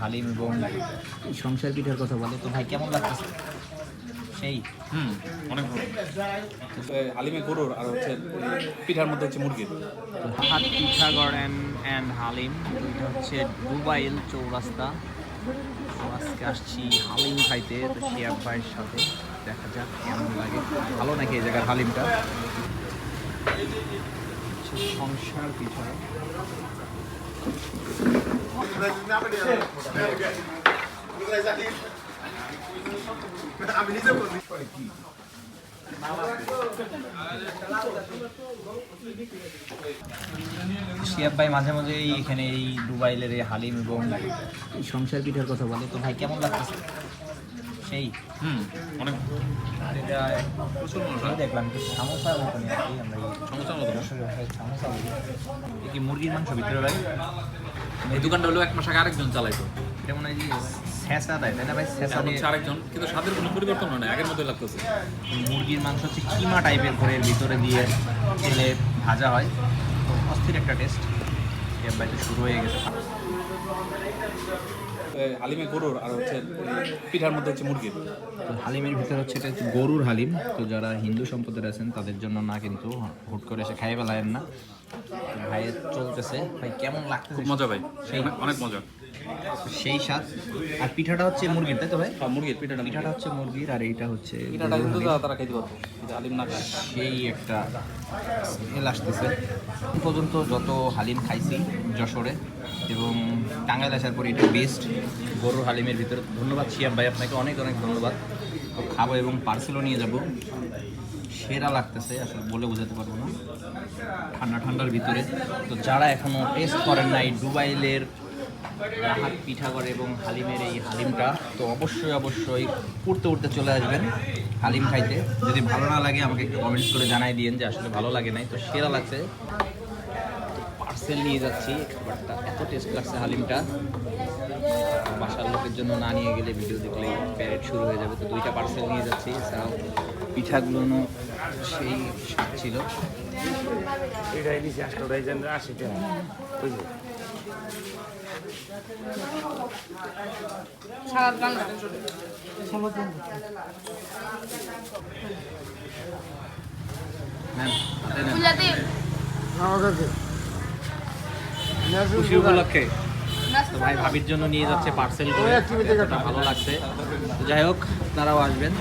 হালিম এবং সংসার পিঠার কথা বলে। তো ভাই কেমন লাগতেছে? সেই। হুম অনেক ভালো। হালিমে গরুর আর হচ্ছে পিঠার মধ্যে হচ্ছে মুরগির। হাত পিঠাগড় অ্যান্ড অ্যান্ড হালিম। এটা হচ্ছে দুবাইল চৌরাস্তা। আজকে আসছি হালিম খাইতে। তো শিয়াব ভাইয়ের সাথে দেখা যাক কেমন লাগে। ভালো নাকি এই জায়গার হালিমটা? সংসার পিঠা। শিয়াব ভাই মাঝে মাঝে এখানে এই দুবাইলের হালিম এবং সংসার পিঠার কথা বলে। তো ভাই, কেমন লাগতেছে? সেই হুম অনেক। এটা প্রচুর দেখলাম কি সামোসার মতনই আর কি আমরা এই মতো সামোসা বলি কি মুরগির মাংস ভিতরে ভাই এই দোকানটা হলো এক মাস আগে আরেকজন চালাইতো। এটা মনে হয় যে দেয় তাই না ভাই? হচ্ছে আরেকজন কিন্তু স্বাদের কোনো পরিবর্তন হয় না আগের মতোই লাগতেছে। মুরগির মাংস হচ্ছে কিমা টাইপের করে ভিতরে দিয়ে তেলে ভাজা হয়। অস্থির একটা টেস্ট শুরু হয়ে গেছে। এই হালিমে গরুর আর হচ্ছে পিঠার মধ্যে হচ্ছে মুরগির। তো হালিমের ভিতরে হচ্ছে এটা হচ্ছে গরুর হালিম। তো যারা হিন্দু সম্প্রদায়ের আছেন তাদের জন্য না কিন্তু হুট করে এসে খাইয়ে বেলায়েন না। ভাইয়ের চলতেছে। ভাই কেমন লাগছে খুব মজা ভাই। অনেক মজা। সেই স্বাদ। আর পিঠাটা হচ্ছে মুরগির তাই তো ভাই? হ্যাঁ, মুরগির পিঠাটা পিঠাটা হচ্ছে মুরগির আর এইটা হচ্ছে পিঠাটা কিন্তু তারা তারা পারতো হালিম না খায় সেই একটা স্মেল আসতেছে। পর্যন্ত যত হালিম খাইছি যশোরে এবং টাঙ্গাইল আসার পরে এটা বেস্ট গরুর হালিমের ভিতরে ধন্যবাদ শিয়াব ভাই আপনাকে অনেক অনেক ধন্যবাদ। তো খাব এবং পার্সেলও নিয়ে যাব। সেরা লাগতেছে আসলে বলে বোঝাতে পারব না। ঠান্ডা ঠান্ডার ভিতরে। তো যারা এখনও টেস্ট করেন নাই ডুবাইলের রাহাত পিঠাগড় এবং হালিমের এই হালিমটা, তো অবশ্যই অবশ্যই উঠতে উঠতে চলে আসবেন হালিম খাইতে। যদি ভালো না লাগে, আমাকে একটু কমেন্টস করে জানাই দিয়েন যে আসলে ভালো লাগে নাই। তো সেরা লাগছে। পার্সেল নিয়ে যাচ্ছি খাবারটা এত টেস্ট লাগছে হালিমটা। বাসার লোকের জন্য না নিয়ে গেলে ভিডিও দেখলে প্যারেড শুরু হয়ে যাবে। তো দুইটা পার্সেল নিয়ে যাচ্ছি, এছাড়াও পিঠাগুলো সেই স্বাদ ছিল। এটাই আজকাল রাইজেন আশি খুশি উপলক্ষে। তো ভাই ভাবির জন্য নিয়ে যাচ্ছে পার্সেল করে। এটা ভালো লাগছে। যাই হোক আপনারাও আসবেন।